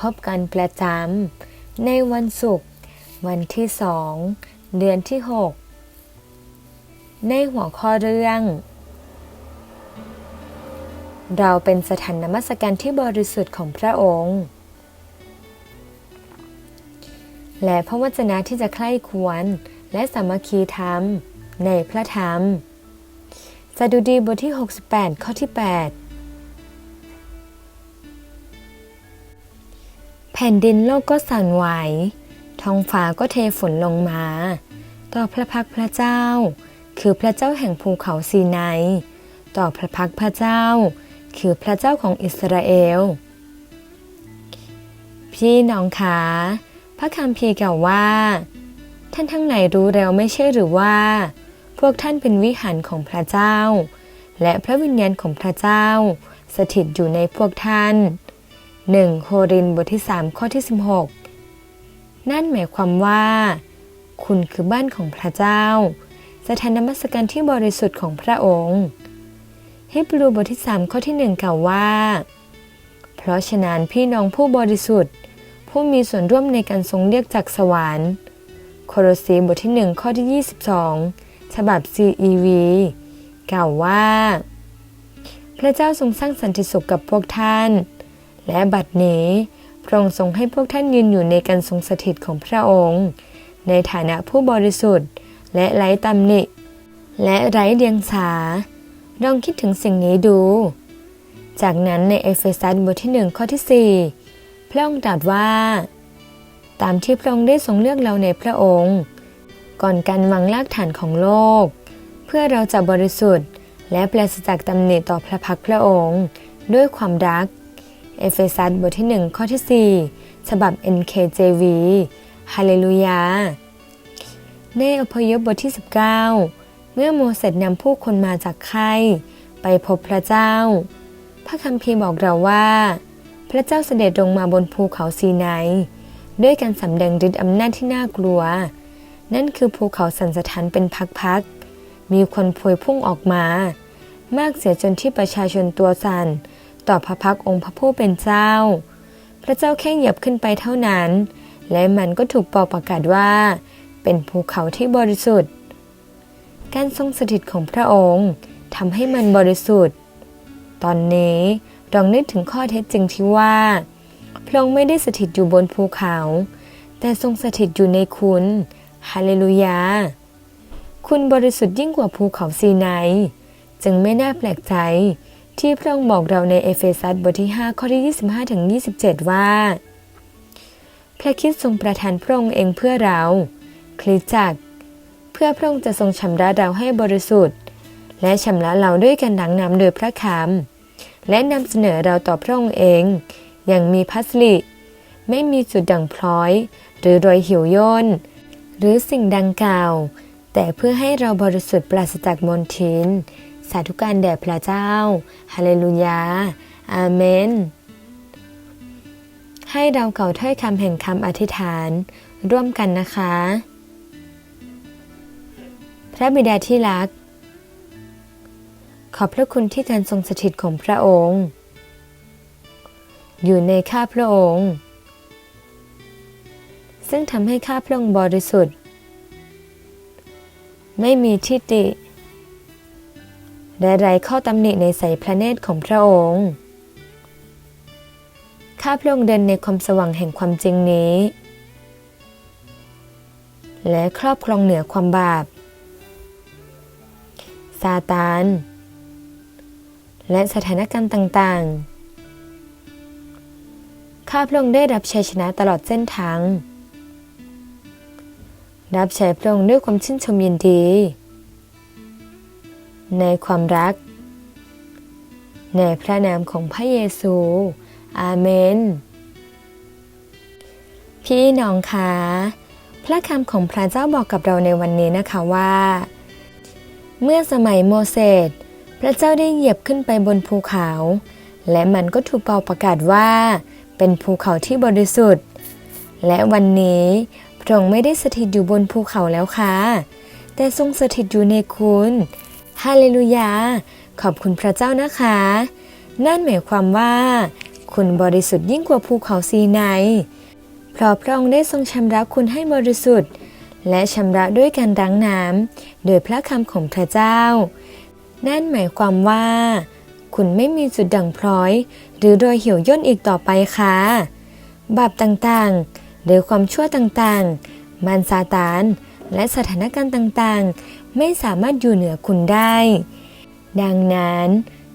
พบกันประจำในวันศุกร์วันที่สองเดือนที่ 6 ในหัวข้อเรื่อง เราเป็นสถานนมัสการที่บริสุทธิ์ของพระองค์ และพระวจนะที่จะใคร่ควรและสามัคคีธรรมในพระธรรมสดุดีบทที่ 68 ข้อที่ 8 แผ่นดินโลกก็สั่นไหว ท้องฟ้าก็เทฝนลงมา ต่อพระพักพระเจ้า คือพระเจ้าแห่งภูเขาซีไนายต่อพระพักพระเจ้า คือพระเจ้าของอิสราเอล พี่น้องขาพระคัมภีร์กล่าวว่า ท่านทั้งไหนรู้แล้วไม่ใช่หรือว่า พวกท่านเป็นวิหารของพระเจ้า และพระวิญญาณของพระเจ้า สถิตอยู่ในพวกท่าน 1โครินบทที่ 3 ข้อที่ 16 นั่นหมายความว่า คุณคือบ้านของพระเจ้า สถานนมัสการที่บริสุทธิ์ของพระองค์ฮิบรูบทที่ 3 ข้อที่ 1 กล่าวว่า เพราะฉะนั้นพี่น้องผู้บริสุทธิ์ ผู้มีส่วนร่วมในการทรงเรียกจากสวรรค์โคโรสีบทที่ 1 ข้อที่ 22 ฉบับ CEV กล่าวว่า พระเจ้าทรงสร้างสันติสุขกับพวกท่าน และบัดนี้พระองค์ทรงให้พวกท่านยืนอยู่ในการทรงสถิตของพระองค์ ในฐานะผู้บริสุทธิ์ และไร้ตำหนิ และไร้เดียงสาลองคิดถึงสิ่งนี้ดู จากนั้นในเอเฟซัสบทที่หนึ่งข้อที่ 4 พระองค์ตรัสว่า ตามที่พระองค์ได้ทรงเลือกเราในพระองค์ ก่อนการวางรากฐานของโลก เพื่อเราจะบริสุทธิ์ และปราศจากตำหนิต่อพระพักตร์พระองค์ ด้วยความรัก เอเฟซัสบทที่ 1 ข้อที่ 4 ฉบับ NKJV ฮาเลลูยา ในอพยพบทที่ 19 เมื่อโมเสสนำผู้คนมาจากไข่ไปพบพระเจ้า พระคัมภีร์บอกเราว่า พระเจ้าเสด็จลงมาบนภูเขาซีไนายด้วยการสำแดงฤทธิ์อำนาจที่น่ากลัว นั่นคือภูเขาสันสถานเป็นพักๆ มีควันพวยพุ่งออกมา มากเสียจนที่ประชาชนตัวสั่น ต่อพระพักองค์พระผู้เป็นเจ้า พระเจ้าแค่เหยียบขึ้นไปเท่านั้น และมันก็ถูกป่าประกาศว่า เป็นภูเขาที่บริสุทธิ์ การทรงสถิตของพระองค์ทำให้มันบริสุทธิ์ ตอนนี้ลองนึกถึงข้อเท็จจริงที่ว่า พระองค์ไม่ได้สถิตอยู่บนภูเขา แต่ทรงสถิตอยู่ในคุณฮาเลลูยา คุณบริสุทธิ์ยิ่งกว่าภูเขาซีไนายจึงไม่น่าแปลกใจ ที่พระองค์บอกเราในเอเฟซัสบทที่ 5 ข้อที่ 25ถึง27 ว่า พระคิดทรงประทานพระองค์เองเพื่อเรา คริสจักร เพื่อพระองค์จะทรงชำระเราให้บริสุทธิ์ และชำระเราด้วยการดังนำโดยพระคำและนำเสนอเราต่อพระองค์เอง อย่างมีพัสลิไม่มีจุดด่างพร้อย หรือรอยหี่ยวย่นหรือสิ่งดังกล่าว แต่เพื่อให้เราบริสุทธิ์ปราศจากมลทิน สาธุการแด่พระเจ้า ฮาเลลูยา อาเมน ให้เราเก่าถ้อยคำแห่งคำอธิษฐาน ร่วมกันนะคะ พระบิดาที่รัก ขอบพระคุณที่การทรงสถิตของพระองค์ อยู่ในข้าพระองค์ ซึ่งทำให้ข้าพระองค์บริสุทธิ์ ไม่มีทิฏฐิ และไร้ข้อตำหนิในสายพระเนตรของพระองค์ ข้าพระองค์เดินในความสว่างแห่งความจริงนี้ และครอบครองเหนือความบาป ซาตาน และสถานการณ์ต่างๆ ข้าพระองค์ได้รับชัยชนะตลอดเส้นทาง รับใช้พระองค์ด้วยความชื่นชมยินดี ในความรัก ในพระนามของพระเยซู อาเมน พี่น้องคะพระคำของพระเจ้าบอกกับเราในวันนี้นะคะว่า เมื่อสมัยโมเสสพระเจ้าได้เหยียบขึ้นไปบนภูเขา และมันก็ถูกเป่าประกาศว่า เป็นภูเขาที่บริสุทธิ์ และวันนี้พระองค์ไม่ได้สถิตอยู่บนภูเขาแล้วค่ะ แต่ทรงสถิตอยู่ในคุณ ฮาเลลูยา ขอบคุณพระเจ้านะคะ นั่นหมายความว่า คุณบริสุทธิ์ยิ่งกว่าภูเขาซีไนเพราะพระองค์ได้ทรงชำระคุณให้บริสุทธิ์ และชำระด้วยการล้งน้ำโดยพระคำของพระเจ้า นั่นหมายความว่า คุณไม่มีจุดด่างพร้อย หรือรอยเหี่ยวย่นอีกต่อไปค่ะบาปต่างๆ หรือความชั่วต่างๆ มันซาตาน และสถานการณ์ต่างๆ ไม่สามารถอยู่เหนือคุณได้ ดังนั้น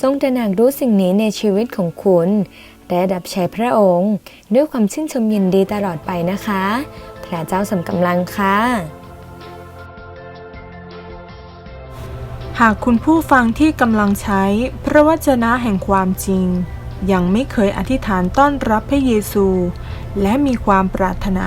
จงตระหนักรู้สิ่งนี้ในชีวิตของคุณ และดับใช้พระองค์ ด้วยความชื่นชมยินดีตลอดไปนะคะ พระเจ้าสำกำลังค่ะหากคุณผู้ฟังที่กำลังใช้พระวจนะแห่งความจริง ยังไม่เคยอธิษฐานต้อนรับพระเยซู และมีความปรารถนา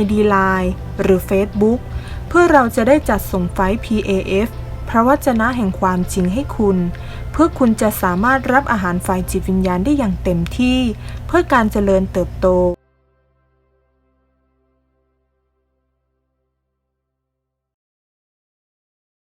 ID Line หรือ Facebook เพื่อเราจะได้จัดส่งไฟล์ PAF พระวจนะแห่งความจริงให้คุณ เพื่อคุณจะสามารถรับอาหารฝ่ายจิตวิญญาณได้อย่างเต็มที่ เพื่อการเจริญเติบโต